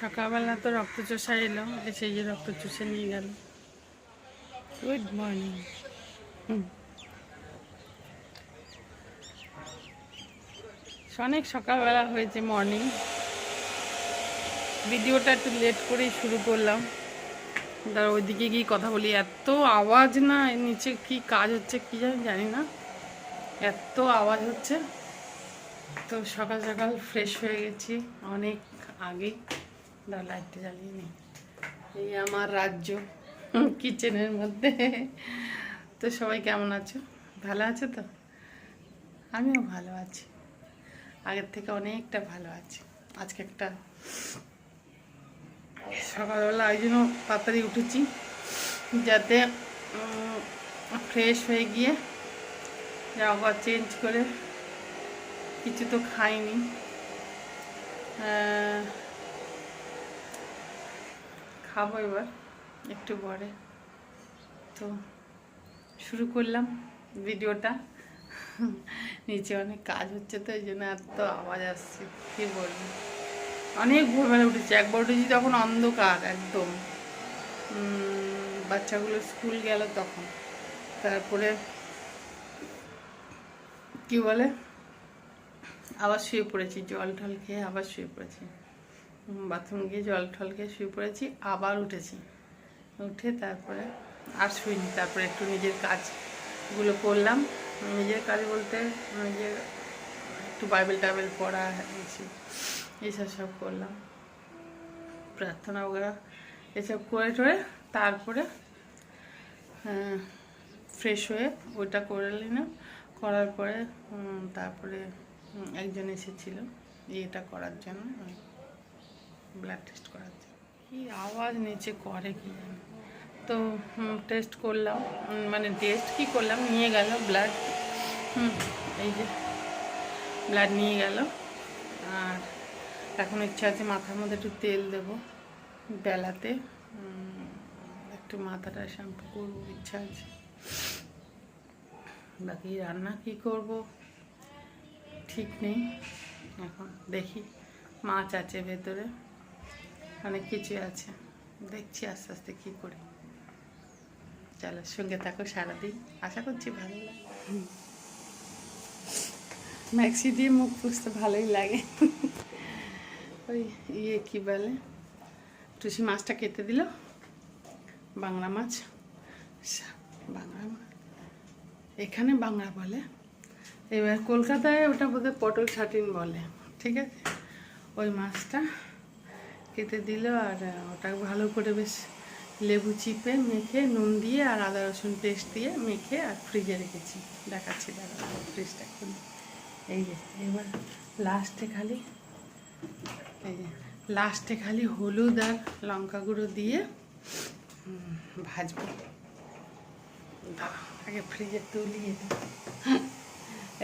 সকালবেলা তো রক্ত চষা এলো, এসে যে রক্ত চষে নিয়ে গেল। গুড মর্নিং অনেক সকালবেলা হয়েছে মর্নিং ভিডিওটা একটু লেট করেই শুরু করলাম। তার ওইদিকে গিয়ে কথা বলি। এত আওয়াজ না নিচে কি কাজ হচ্ছে কি জানি জানি না। এত আওয়াজ হচ্ছে। তো সকাল সকাল ফ্রেশ হয়ে গেছি অনেক আগেই। দাও লাইটটা জ্বালিয়ে নি। এই আমার রাজ্য কিচেনের মধ্যে। তো সবাই কেমন আছো? ভালো আছো তো? আমিও ভালো আছি। আগের থেকে অনেকটা ভালো আছি। আজকে একটা সকালবেলা ওই জন্য তাড়াতাড়ি উঠেছি যাতে ফ্রেশ হয়ে গিয়ে জামা চেঞ্জ করে কিছু তো খাইনি। খাব এবার, একটু পরে। তো শুরু করলাম ভিডিওটা। নিচে অনেক কাজ হচ্ছে, তো এই জন্য এত আওয়াজ আসছে, কী বলব? অনেক ভোরবেলা উঠেছি, একবার উঠেছি তখন অন্ধকার একদম। বাচ্চাগুলো স্কুল গেল তখন। তারপরে কি বলে? আবার শুয়ে পড়েছি, জল টল খেয়ে আবার শুয়ে পড়েছি। বাথরুম গিয়ে জল টল খেয়ে শুয়ে পড়েছি, আবার উঠেছি। উঠে তারপরে আর শুইনি, তারপরে একটু নিজের কাজগুলো করলাম। নিজের কাজ বলতে নিজের একটু বাইবেল টাইবেল পড়া এসব সব করলাম। প্রার্থনা ওগুলো এসব করে টরে তারপরে ফ্রেশ হয়ে ওইটা করে নিলাম। করার পরে তারপরে একজন এসেছিল এটা করার জন্য। ব্লাড টেস্ট করার জন্য কি আওয়াজ নিচে করে কি তো টেস্ট করলাম মানে টেস্ট কি করলাম, নিয়ে গেল ব্লাড এই যে ব্লাড নিয়ে গেল। আর এখন ইচ্ছা আছে মাথার মধ্যে একটু তেল দেবো বেলাতে। একটু মাথাটা শ্যাম্পু করব, ইচ্ছা আছে। বাকি রান্না কি করব? ঠিক নেই। এখন দেখি মাছ আছে ভেতরে। অনেক কিছু আছে। দেখছি আস্তে আস্তে কী করি। চলো, সঙ্গে থাকো সারাদিন। আশা করছি ভালো লাগে। ম্যাক্সি দিয়ে মুখ পুষতে ভালোই লাগে। ওই ইয়ে কী বলে? টুসি মাছটা কেটে দিল। বাংলা মাছ। বাংলা মাছ। এখানে বাংলা বলে। এবার কলকাতায় ওটা বোধহয় পটল ছাটিন বলে। ঠিক আছে? ওই মাছটা কেটে দিল আর ওটা ভালো করে বেশ লেবু চিপে মেখে নুন দিয়ে আর আদা রসুন পেস্ট দিয়ে মেখে আর ফ্রিজে রেখেছি। দেখাচ্ছি দেখা ফ্রিজটা খুলে এই যে, এবার লাস্টে খালি, এই যে লাস্টে খালি হলুদ আর লঙ্কা গুঁড়ো দিয়ে ভাজবো। আগে ফ্রিজে তুলিয়ে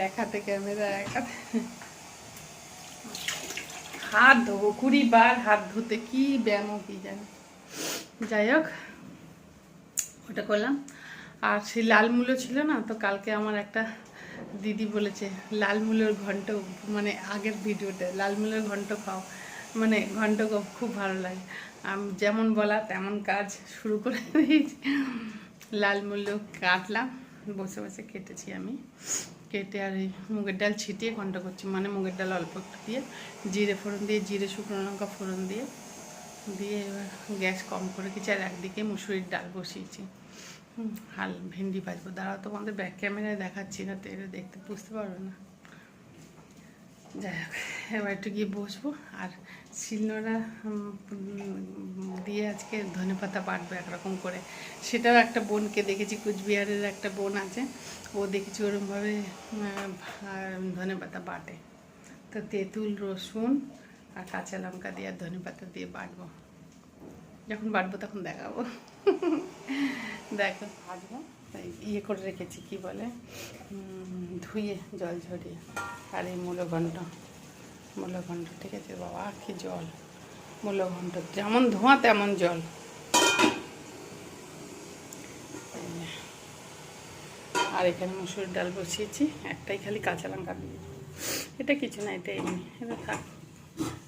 এক হাতে ক্যামেরা এক হাতে হাত ধোবো কুড়ি বার হাত ধুতে কি ব্যায়াম কি জানি। যাই হোক, ওটা করলাম। আর সেই লাল মূলো ছিল না, তো কালকে আমার একটা দিদি বলেছে, লাল মূলের ঘন্ট মানে আগের ভিডিওতে, লাল মূলের ঘন্ট খাও। মানে ঘন্ট খুব- ভালো লাগে। যেমন বলা তেমন কাজ শুরু করে দিয়েছি। লাল মূল্য কাটলাম, বসে বসে কেটেছি আমি। কেটে আর এই মুগের ডাল ছিটিয়ে ঘণ্টা করছি। মানে মুগের ডাল অল্প একটু দিয়ে, জিরে ফোড়ন দিয়ে, জিরে শুকনো লঙ্কা ফোড়ন দিয়ে দিয়ে এবার গ্যাস কম করে কিছু আর একদিকে মুসুরির ডাল বসিয়েছি। হাল ভেন্ডি ভাজবো। দাঁড়াও তো আমাদের ব্যাক ক্যামেরায় দেখাচ্ছি না, তো এটা দেখতে বুঝতে পারবে না। যাই হোক এবার একটু গিয়ে বসবো। আর শিলনোড়া দিয়ে আজকে ধনে পাতা বাটবো একরকম করে। সেটাও একটা বোনকে দেখেছি কুচবিহারের একটা বোন আছে। ও দেখেছি ওরমভাবে ধনে পাতা বাটে। তো তেঁতুল রসুন আর কাঁচা লঙ্কা দিয়ে আর ধনে পাতা দিয়ে বাটবো। যখন বাটবো তখন দেখাবো। দেখো ভাজবো ইয়ে করে রেখেছি কি বলে? ধুয়ে জল ঝরিয়ে। আর এই মূলঘণ্ট। মূলঘণ্ট ঠিক আছে বাবা, কি জল। মূলঘণ্ট, যেমন ধোঁয়া, তেমন জল। আর এখানে মুসুর ডাল বসিয়েছি, একটাই খালি কাঁচা লঙ্কা এটা কিছু না এটা এমনি। এটা থাক।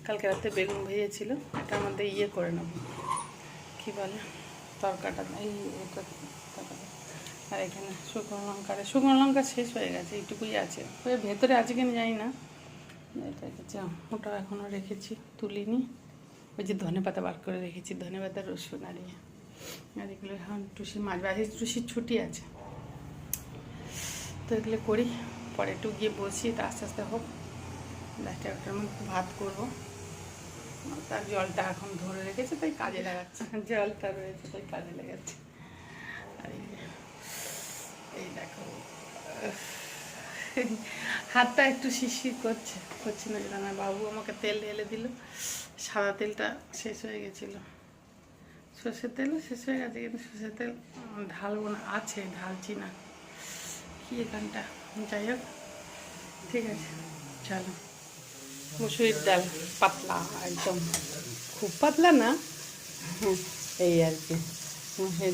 কালকে রাতে বেগুন ভেজেছিল, এটার মধ্যে ইয়ে করে নেব। কী বলে? তরকাটা, এই তরকাটা। আর এখানে শুকনো লঙ্কাটা শুকনো লঙ্কা শেষ হয়ে গেছে এইটুকুই আছে। ওই ভেতরে আছে কিনা জানি না। এটা রেখেছি ওটা এখনও রেখেছি তুলিনি। ওই যে ধনে পাতা বার করে রেখেছি ধনে পাতা রসুন আর ইয়ে। আর এগুলো এখন টুসি মাছ বাড়ি টুসির ছুটি আছে। তো এগুলো করি পরে একটু গিয়ে বসি তা আস্তে আস্তে হোক। দশটা একটার মধ্যে ভাত করব। তার জলটা এখন ধরে রেখেছে তাই কাজে লাগাচ্ছে। জলটা রয়েছে তাই কাজে লাগাচ্ছে। আর এই দেখো। হাতটা একটু শিরশির করছে করছে না আমার বাবু আমাকে তেল ঢেলে দিল। সাদা তেলটা শেষ হয়ে গেছিল। সর্ষের তেলও শেষ হয়ে গেছে কিন্তু সর্ষের তেল ঢালবো না আছে ঢালছি না। কি এখানটা? যাই হোক ঠিক আছে চলো। মুসুরির ডাল পাতলা একদম। খুব পাতলা না? হ্যাঁ এই আর কি।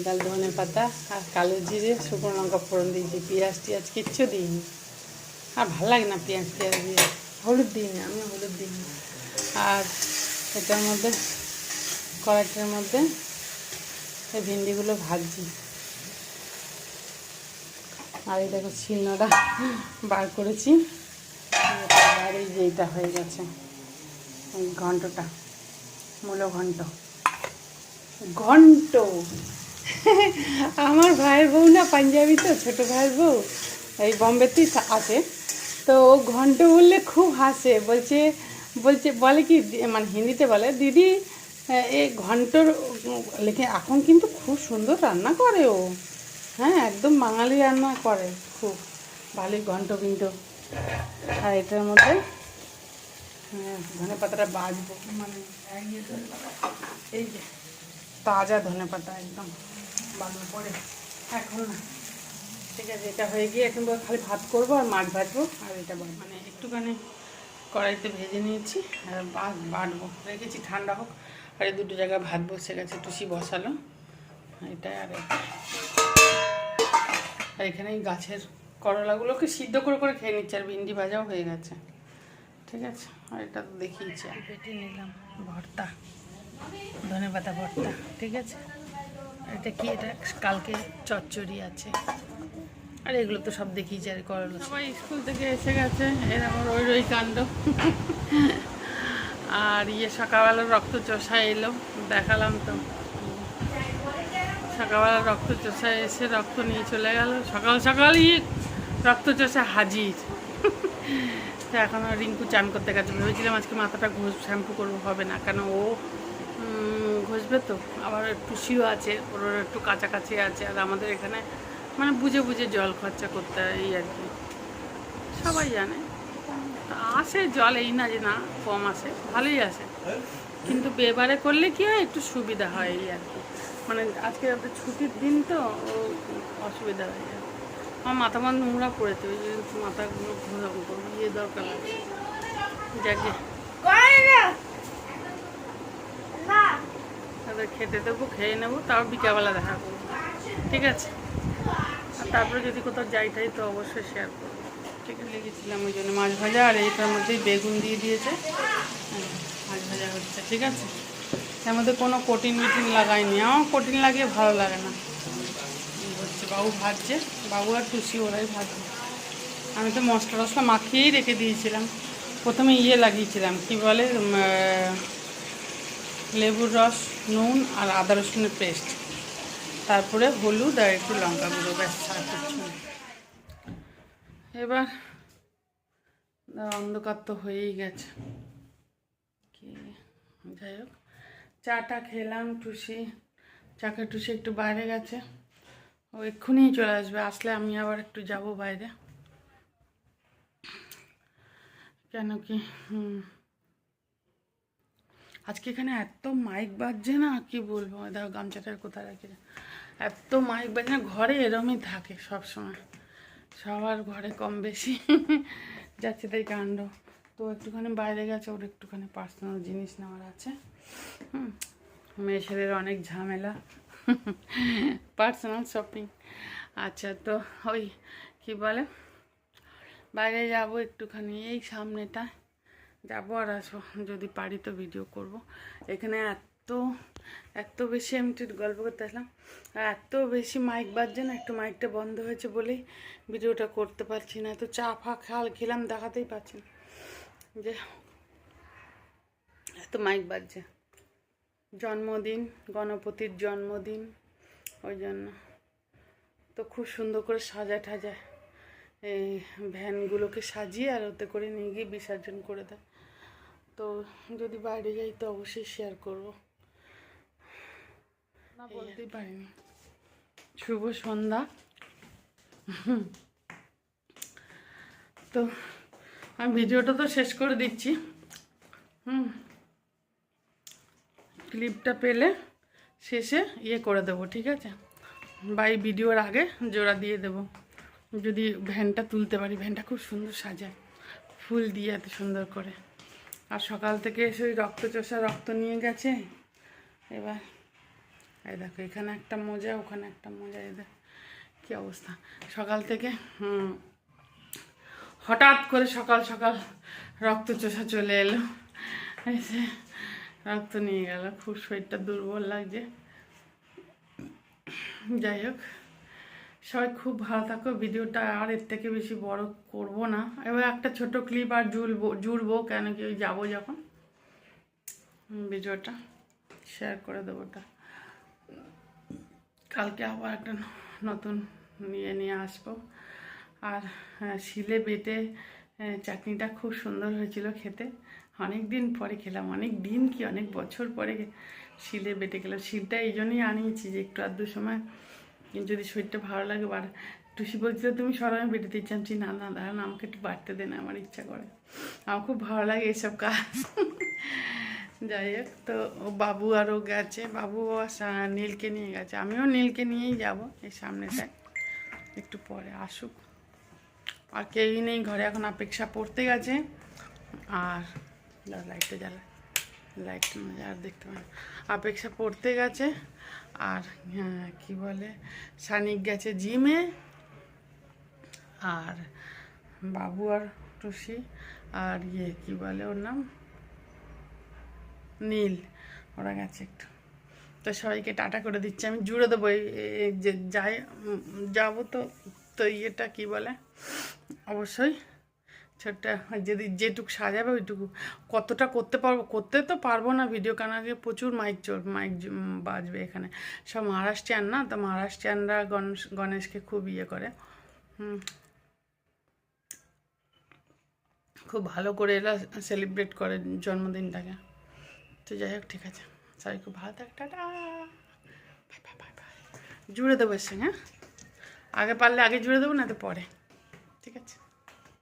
ডাল ধনে পাতা আর কালো জিরে, শুকনো লঙ্কা ফোড়ন দিয়েছি। পেঁয়াজ টিয়াজ কিচ্ছু দিইনি। আর ভালো লাগে না পেঁয়াজ টিয়াজ দিয়ে। হলুদ দিইনি আমি, হলুদ দিইনি। আর এটার মধ্যে, কড়াইটার মধ্যে এই ভিন্ডিগুলো ভাজছি। আর এই দেখো ছিন্নটা বার করেছি। আর এই যে এইটা হয়ে গেছে ঘন্টটা, মূলো ঘন্ট। ঘন্ট! আমার ভাইয়ের বউ না পাঞ্জাবি তো ছোট ভাইয়ের বউ। এই বম্বেতেই আছে। তো ও ঘন্ট বললে খুব হাসে বলছে বলছে বলে কি মানে হিন্দিতে বলে দিদি এই ঘন্টর লেখে এখন কিন্তু খুব সুন্দর রান্না করে ও। হ্যাঁ একদম বাঙালি রান্না করে খুব। ভালোই ঘন্ট কিন্তু আর এটার মধ্যে হ্যাঁ, ধনে পাতাটা বাজবো মানে। এই যে তাজা ধনে পাতা একদম। বাজবো পরে এখন ঠিক আছে এটা হয়ে গিয়ে এখন খালি ভাত করব আর মাছ ভাজবো আর এটা মানে একটুখানি কড়াইতে ভেজে নিয়েছি আর বা- বাটবো। রেখেছি ঠান্ডা হোক। আর এই দুটো জায়গায় ভাত বসে গেছে টুসি বসালো। এটা আর। আর এখানে গাছের করলাগুলোকে সিদ্ধ করে করে খেয়ে নিচ্ছে আর ভিন্ডি ভাজাও হয়ে গেছে। ঠিক আছে আর এটা তো দেখিয়েছি। পেটে নিলাম ভর্তা। ধনে পাতা ভর্তা ঠিক আছে? এটা কি? এটা কালকে চচ্চড়ি আছে। আর এগুলো তো সব দেখিয়েছি আর করল। সবাই স্কুল থেকে এসে গেছে, এর আমার ওই রই কাণ্ড। আর ইয়ে সকালবেলা রক্ত চষা এলো, দেখালাম তো। সকালবেলা রক্ত চষা এসে রক্ত নিয়ে চলে গেল। সকাল সকালই রক্ত চষা হাজির। তো এখন রিঙ্কু চান করতে গেছে। ভেবেছিলাম আজকে মাথাটা ঘুষ শ্যাম্পু করব, হবে না। কেন ও ঘষবে তো? আবার টুসিও আছে ওর একটু কাছাকাছি আছে, আর আমাদের এখানে মানে বুঝে বুঝে জল খরচা করতে হয়, এই আর কি। সবাই জানে। আসে জল এই না যে না, কম আসে, ভালোই আসে। কিন্তু এবারে করলে কি হয়, একটু সুবিধা হয় এই আর কি। মানে আজকে ছুটির দিন তো অসুবিধা হয়ে। যায় আমার মাথা মান নোংরা পড়েছে ওই জন্য মাথাগুলো ঘোরা ইয়ে দরকার লাগছে যাকে তাদের খেতে দেবো, খেয়ে নেব, তাও বিকালবেলা দেখা করব। ঠিক আছে? আর তারপরে যদি কোথাও যাই টাই তো অবশ্যই শেয়ার করব। ঠিক আছে? লেগেছিলাম ওই জন্য মাছ ভাজা, আর এইটার মধ্যেই বেগুন দিয়ে দিয়েছে। মাছ ভাজা হচ্ছে, ঠিক আছে? এর মধ্যে কোনো কোটিন মিটিন লাগাইনি। আমার কোটিন লাগিয়ে ভালো লাগে না। হচ্ছে বাবু ভাজছে। বাবু আর টুসি, ওরাই ভাজছে আমি তো মশলা টশলা মাখিয়েই রেখে দিয়েছিলাম। প্রথমে ইয়ে লাগিয়েছিলাম, কি বলে লেবুর রস, নুন আর আদা রসুনের পেস্ট। তারপরে হলুদ আর একটু লঙ্কা গুঁড়ো, ব্যাস, আর এবার অন্ধকার তো হয়েই গেছে। কি? যাই হোক, চাটা খেলাম, টুসি, চাকে টুসি একটু বাইরে গেছে। ও এক্ষুনি চলে আসবে, আসলে আমি আবার একটু যাব বাইরে। কেন কি, হুম। আজকে এখানে এত মাইক বাজছে না, কি বলব? দেখো গামছাটা কোথায় রাখি এত মাইক বাজছে না, ঘরে এরমই থাকে সব সময় সবার ঘরে কম বেশি। যাচ্ছে তাই কাণ্ড। তো একটুখানি বাইরে গেছে, ওর একটুখানি পার্সোনাল জিনিস নেওয়ার আছে। হুম মেয়ে ছেলের অনেক ঝামেলা। পার্সোনাল শপিং আচ্ছা তো ওই, কি বলে? বাইরে যাব একটুখানি, এই সামনেটা। যাব আর আসব। যদি পারি তো ভিডিও করব। এখানে এত এত বেশি আমি একটু গল্প করতে আসলাম। আর এত বেশি মাইক বাজছে না, একটু মাইকটা বন্ধ হয়েছে বলেই ভিডিওটা করতে পারছি না। তো চা ফা খাল খেলাম, দেখাতেই পারছি না। যে, এত মাইক বাজছে। জন্মদিন, গণপতির জন্মদিন, ওই জন্য। তো খুব সুন্দর করে সাজা ঠাজায় এই ভ্যানগুলোকে সাজিয়ে আর ওতে করে নিয়ে গিয়ে বিসর্জন করে দেয়। তো যদি বাইরে যাই তো অবশ্যই শেয়ার করব। না বলতেই পারিনি। শুভ সন্ধ্যা। তো আমি ভিডিওটা তো শেষ করে দিচ্ছি। হুম। ক্লিপটা পেলে শেষে ইয়ে করে দেবো ঠিক আছে? বাই ভিডিওর আগে জোড়া দিয়ে দেবো। যদি ভ্যানটা তুলতে পারি ভ্যানটা খুব সুন্দর সাজায়। ফুল দিয়ে এত সুন্দর করে। আর সকাল থেকে এসে ওই রক্ত চষা রক্ত নিয়ে গেছে। এবার, এই দেখো, এখানে একটা মোজা, ওখানে একটা মোজা এদের কী অবস্থা। সকাল থেকে হঠাৎ করে সকাল সকাল রক্ত চষা চলে এলো। এসে রক্ত নিয়ে গেল। খুব শরীরটা দুর্বল লাগছে। যাই হোক। সবাই খুব ভালো থাকো। ভিডিওটা আর এর থেকে বেশি বড় করব না। এবার একটা ছোট ক্লিপ আর জুড়বো জুড়বো কেন কি ওই যাব যখন। ভিডিওটা শেয়ার করে দেবো ওটা। কালকে আবার একটা নতুন নিয়ে নিয়ে আসব। আর হ্যাঁ, শিলে বেটে চাটনিটা খুব সুন্দর হয়েছিল খেতে। অনেক দিন পরে খেলাম অনেক দিন কি অনেক বছর পরে শিলে বেটে গেলাম শিলটা এই জন্যই আনিয়েছি যে একটু আধটু সময় যদি শরীরটা ভালো লাগে, বার টুসি বলছিল তুমি সরাই বেটে দিচ্ছি। আমি না না, দাঁড়ান, আমাকে একটু বাড়তে দেন আমার ইচ্ছা করে। আমার খুব ভালো লাগে এসব কাজ। যাই হোক, তো ও বাবু আরও গেছে। বাবু নীলকে নিয়ে গেছে। আমিও নীলকে নিয়েই যাব এই সামনেটায়। একটু পরে আসুক। আর কেউই নেই ঘরে, এখন অপেক্ষা পড়তে গেছে। আর লাইটটা জ্বালা। লাইট আর দেখতে পাই। অপেক্ষা পড়তে গেছে। আর হ্যাঁ, কি বলে সানিক গেছে জিমে আর বাবু আর টুসি আর ইয়ে কি বলে ওর নাম? নীল ওরা গেছে একটু। তো সবাইকে টাটা করে দিচ্ছি আমি জুড়ে দেবো যে যাই যাব তো তো ইয়েটা কি বলে? অবশ্যই। ছোট্ট যদি যেটুকু সাজাবে ওইটুকু। কতটা করতে পারব, করতে তো পারব না ভিডিও কেন আগে প্রচুর মাইক চল মাইক বাজবে এখানে। সব মহারাষ্ট্রিয়ান না, তো মহারাষ্ট্রিয়ানরা গণেশ, গণেশকে খুব ইয়ে করে। খুব ভালো করে এরা সেলিব্রেট করে জন্মদিনটাকে। তো যাই হোক, ঠিক আছে। সবাই খুব ভালো থাক জুড়ে দেবো এর সঙ্গে হ্যাঁ? আগে পারলে আগে জুড়ে দেবো, না তো পরে। ঠিক আছে।